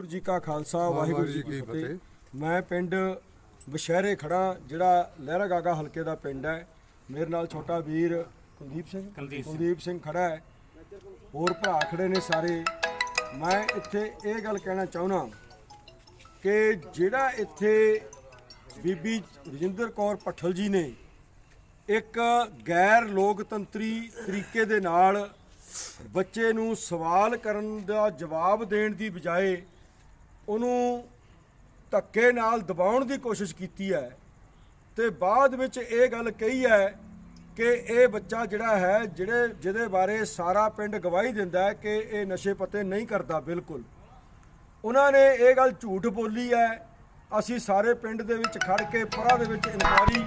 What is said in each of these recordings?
ਵਾਹਿਗੁਰੂ ਜੀ ਕਾ ਖਾਲਸਾ ਵਾਹਿਗੁਰੂ ਜੀ ਕੀ ਫਤਿਹ। ਮੈਂ ਪਿੰਡ ਬਸ਼ਹਿਰੇ ਖੜਾ ਜਿਹੜਾ ਲਹਿਰਾ ਗਾਗਾ ਹਲਕੇ ਦਾ ਪਿੰਡ ਹੈ। ਮੇਰੇ ਨਾਲ ਛੋਟਾ ਵੀਰ ਕੁਲਦੀਪ ਸਿੰਘ ਕੁਲਦੀਪ ਸਿੰਘ। ਖੜਾ ਹੈ। ਹੋਰ ਭਰਾ ਖੜੇ ਨੇ ਸਾਰੇ। ਮੈਂ ਇੱਥੇ ਇਹ ਗੱਲ ਕਹਿਣਾ ਚਾਹੁੰਦਾ ਕਿ ਜਿਹੜਾ ਇੱਥੇ ਬੀਬੀ ਰਜਿੰਦਰ ਕੌਰ ਪੱਠਲ ਜੀ ਨੇ ਇੱਕ ਗੈਰ ਲੋਕਤੰਤਰੀ ਤਰੀਕੇ ਦੇ ਨਾਲ ਬੱਚੇ ਨੂੰ ਸਵਾਲ ਕਰਨ ਦਾ ਜਵਾਬ ਦੇਣ ਦੀ ਬਜਾਏ ਉਹਨੂੰ ਧੱਕੇ ਨਾਲ ਦਬਾਉਣ ਦੀ ਕੋਸ਼ਿਸ਼ ਕੀਤੀ ਹੈ ਤੇ ਬਾਅਦ ਵਿੱਚ ਇਹ ਗੱਲ ਕਹੀ ਹੈ ਕਿ ਇਹ ਬੱਚਾ ਜਿਹੜਾ ਹੈ, ਜਿਹੜੇ, ਜਿਹਦੇ ਬਾਰੇ ਸਾਰਾ ਪਿੰਡ ਗਵਾਹੀ ਦਿੰਦਾ ਹੈ ਕਿ ਇਹ ਨਸ਼ੇ ਪਤੇ ਨਹੀਂ ਕਰਦਾ ਬਿਲਕੁਲ। ਉਹਨਾਂ ਨੇ ਇਹ ਗੱਲ ਝੂਠ ਬੋਲੀ ਹੈ। ਅਸੀਂ ਸਾਰੇ ਪਿੰਡ ਦੇ ਵਿੱਚ ਖੜ ਕੇ ਪਰਾਂ ਦੇ ਵਿੱਚ ਇਨਕੁਆਰੀ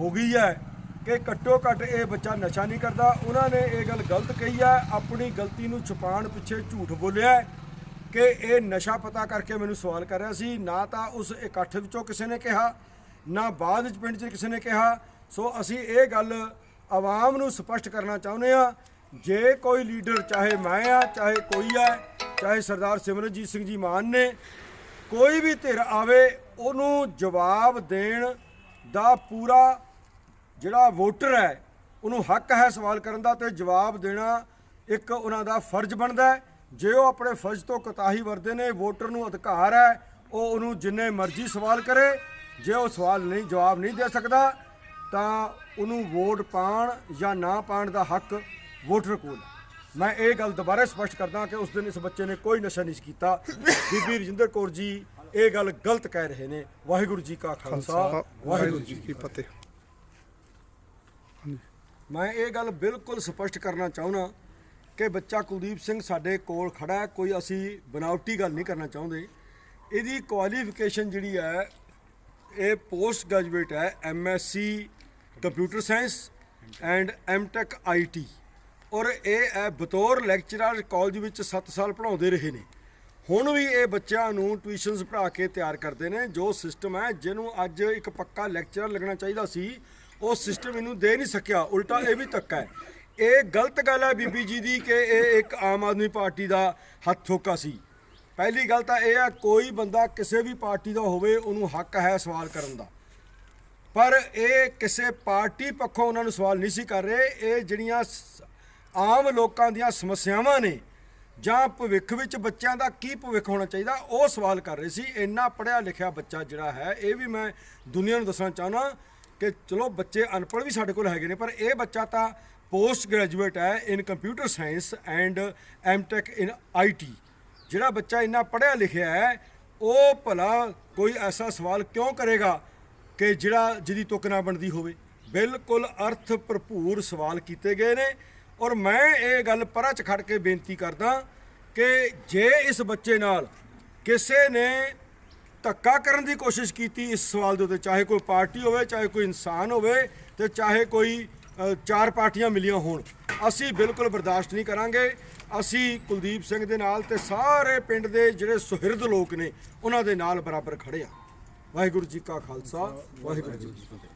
ਹੋ ਗਈ ਹੈ ਕਿ ਘੱਟੋ ਘੱਟ ਇਹ ਬੱਚਾ ਨਸ਼ਾ ਨਹੀਂ ਕਰਦਾ। ਉਹਨਾਂ ਨੇ ਇਹ ਗੱਲ ਗਲਤ ਕਹੀ ਹੈ। ਆਪਣੀ ਗਲਤੀ ਨੂੰ ਛੁਪਾਉਣ ਪਿੱਛੇ ਝੂਠ ਬੋਲਿਆ ਕਿ ਇਹ ਨਸ਼ਾ ਪਤਾ ਕਰਕੇ ਮੈਨੂੰ ਸਵਾਲ ਕਰ ਰਿਹਾ ਸੀ। ਨਾ ਤਾਂ ਉਸ ਇਕੱਠ ਵਿੱਚੋਂ ਕਿਸੇ ਨੇ ਕਿਹਾ, ਨਾ ਬਾਅਦ ਵਿੱਚ ਪਿੰਡ 'ਚ ਕਿਸੇ ਨੇ ਕਿਹਾ। ਸੋ ਅਸੀਂ ਇਹ ਗੱਲ ਆਵਾਮ ਨੂੰ ਸਪਸ਼ਟ ਕਰਨਾ ਚਾਹੁੰਦੇ ਆ ਜੇ ਕੋਈ ਲੀਡਰ ਚਾਹੇ ਮੈਂ ਆ ਚਾਹੇ ਕੋਈ ਆ ਚਾਹੇ ਸਰਦਾਰ ਸਿਮਰਨਜੀਤ ਸਿੰਘ ਜੀ ਮਾਨ ਨੇ, ਕੋਈ ਵੀ ਧਿਰ ਆਵੇ, ਉਹਨੂੰ ਜਵਾਬ ਦੇਣ ਦਾ ਪੂਰਾ ਜਿਹੜਾ ਵੋਟਰ ਹੈ, ਉਹਨੂੰ ਹੱਕ ਹੈ ਸਵਾਲ ਕਰਨ ਦਾ ਤੇ ਜਵਾਬ ਦੇਣਾ ਇੱਕ ਉਹਨਾਂ ਦਾ ਫਰਜ਼ ਬਣਦਾ ਹੈ। ਜੇ ਉਹ ਆਪਣੇ ਫਰਜ਼ ਤੋਂ ਕੋਤਾਹੀ ਵਰਦੇ ਨੇ ਵੋਟਰ ਨੂੰ ਅਧਿਕਾਰ ਹੈ ਉਹ ਉਹਨੂੰ ਜਿੰਨੇ ਮਰਜ਼ੀ ਸਵਾਲ ਕਰੇ ਜੇ ਉਹ ਸਵਾਲ ਨਹੀਂ ਜਵਾਬ ਨਹੀਂ ਦੇ ਸਕਦਾ ਤਾਂ ਉਹਨੂੰ ਵੋਟ ਪਾਣ ਜਾਂ ਨਾ ਪਾਣ ਦਾ ਹੱਕ ਵੋਟਰ ਕੋਲ ਹੈ। ਮੈਂ ਇਹ ਗੱਲ ਦੁਬਾਰਾ ਸਪਸ਼ਟ ਕਰਦਾ ਕਿ ਉਸ ਦਿਨ ਇਸ ਬੱਚੇ ਨੇ ਕੋਈ ਨਸ਼ਾ ਨਹੀਂ ਕੀਤਾ। ਬੀਬੀ ਰਜਿੰਦਰ ਕੌਰ ਜੀ ਇਹ ਗੱਲ ਗਲਤ ਕਹਿ ਰਹੇ ਨੇ। ਵਾਹਿਗੁਰੂ ਜੀ ਕਾ ਖਾਲਸਾ ਵਾਹਿਗੁਰੂ ਜੀ ਕੀ ਫਤਿਹ। ਮੈਂ ਇਹ ਗੱਲ ਬਿਲਕੁਲ ਸਪਸ਼ਟ ਕਰਨਾ ਚਾਹੁੰਦਾ ਕਿ ਬੱਚਾ ਕੁਲਦੀਪ ਸਿੰਘ ਸਾਡੇ ਕੋਲ ਖੜਾ ਹੈ, ਕੋਈ ਅਸੀਂ ਬਨਾਵਟੀ ਗੱਲ ਨਹੀਂ ਕਰਨਾ ਚਾਹੁੰਦੇ। ਇਹਦੀ ਕੁਆਲੀਫਿਕੇਸ਼ਨ ਜਿਹੜੀ ਹੈ, ਇਹ ਪੋਸਟ ਗ੍ਰੈਜੂਏਟ ਹੈ MSc computer science and MTech IT ਔਰ ਇਹ ਹੈ ਬਤੌਰ ਲੈਕਚਰਰ ਕਾਲਜ ਵਿੱਚ 7 ਸਾਲ ਪੜ੍ਹਾਉਂਦੇ ਰਹੇ ਨੇ। ਹੁਣ ਵੀ ਇਹ ਬੱਚਿਆਂ ਨੂੰ ਟਿਊਸ਼ਨਸ ਪੜ੍ਹਾ ਕੇ ਤਿਆਰ ਕਰਦੇ ਨੇ। ਜੋ ਸਿਸਟਮ ਹੈ, ਜਿਹਨੂੰ ਅੱਜ ਇੱਕ ਪੱਕਾ ਲੈਕਚਰਰ ਲੱਗਣਾ ਚਾਹੀਦਾ ਸੀ, ਉਹ ਸਿਸਟਮ ਇਹਨੂੰ ਦੇ ਨਹੀਂ ਸਕਿਆ। ਉਲਟਾ ਇਹ ਵੀ ਧੱਕਾ ਹੈ। ਇਹ ਗਲਤ ਗੱਲ ਹੈ ਬੀਬੀ ਜੀ ਦੀ ਕਿ ਇਹ ਇੱਕ ਆਮ ਆਦਮੀ ਪਾਰਟੀ ਦਾ ਹੱਥ ਥੋਕਾ ਸੀ। ਪਹਿਲੀ ਗੱਲ ਤਾਂ ਇਹ ਹੈ ਕੋਈ ਬੰਦਾ ਕਿਸੇ ਵੀ ਪਾਰਟੀ ਦਾ ਹੋਵੇ, ਉਹਨੂੰ ਹੱਕ ਹੈ ਸਵਾਲ ਕਰਨ ਦਾ। ਪਰ ਇਹ ਕਿਸੇ ਪਾਰਟੀ ਪੱਖੋਂ ਉਹਨਾਂ ਨੂੰ ਸਵਾਲ ਨਹੀਂ ਸੀ ਕਰ ਰਹੇ। ਇਹ ਜਿਹੜੀਆਂ ਆਮ ਲੋਕਾਂ ਦੀਆਂ ਸਮੱਸਿਆਵਾਂ ਨੇ, ਜਾਂ ਭਵਿੱਖ ਵਿੱਚ ਬੱਚਿਆਂ ਦਾ ਕੀ ਭਵਿੱਖ ਹੋਣਾ ਚਾਹੀਦਾ, ਉਹ ਸਵਾਲ ਕਰ ਰਹੇ ਸੀ। ਇੰਨਾ ਪੜਿਆ ਲਿਖਿਆ ਬੱਚਾ ਜਿਹੜਾ ਹੈ, ਇਹ ਵੀ ਮੈਂ ਦੁਨੀਆ ਨੂੰ ਦੱਸਣਾ ਚਾਹੁੰਦਾ ਕਿ ਚਲੋ ਬੱਚੇ ਅਨਪੜ੍ਹ ਵੀ ਸਾਡੇ ਕੋਲ ਹੈਗੇ ਨੇ, ਪਰ ਇਹ ਬੱਚਾ ਤਾਂ ਪੋਸਟ ਗ੍ਰੈਜੂਏਟ ਹੈ in computer science and MTech in IT ਜਿਹੜਾ ਬੱਚਾ ਇੰਨਾ ਪੜ੍ਹਿਆ ਲਿਖਿਆ ਹੈ, ਉਹ ਭਲਾ ਕੋਈ ਐਸਾ ਸਵਾਲ ਕਿਉਂ ਕਰੇਗਾ ਕਿ ਜਿਹੜਾ ਜਿਹਦੀ ਤੁਕ ਨਾ ਬਣਦੀ ਹੋਵੇ? ਬਿਲਕੁਲ ਅਰਥ ਭਰਪੂਰ ਸਵਾਲ ਕੀਤੇ ਗਏ ਨੇ। ਔਰ ਮੈਂ ਇਹ ਗੱਲ ਪਰਾਂ ਚ ਖੜ ਕੇ ਬੇਨਤੀ ਕਰਦਾ ਕਿ ਜੇ ਇਸ ਬੱਚੇ ਨਾਲ ਕਿਸੇ ਨੇ ਧੱਕਾ ਕਰਨ ਦੀ ਕੋਸ਼ਿਸ਼ ਕੀਤੀ ਇਸ ਸਵਾਲ ਦੇ ਉੱਤੇ, ਚਾਹੇ ਕੋਈ ਪਾਰਟੀ ਹੋਵੇ, ਚਾਹੇ ਕੋਈ ਇਨਸਾਨ ਹੋਵੇ, ਤੇ ਚਾਹੇ ਕੋਈ ਚਾਰ ਪਾਰਟੀਆਂ ਮਿਲੀਆਂ ਹੋਣ। ਅਸੀਂ ਬਿਲਕੁਲ ਬਰਦਾਸ਼ਤ ਨਹੀਂ ਕਰਾਂਗੇ। ਅਸੀਂ ਕੁਲਦੀਪ ਸਿੰਘ ਦੇ ਨਾਲ ਤੇ ਸਾਰੇ ਪਿੰਡ ਦੇ ਜਿਹੜੇ ਸੁਹਿਰਦ ਲੋਕ ਨੇ, ਉਹਨਾਂ ਦੇ ਨਾਲ ਬਰਾਬਰ ਖੜੇ ਆ ਵਾਹਿਗੁਰੂ ਜੀ ਕਾ ਖਾਲਸਾ, ਵਾਹਿਗੁਰੂ ਜੀ ਕੀ ਫਤਿਹ।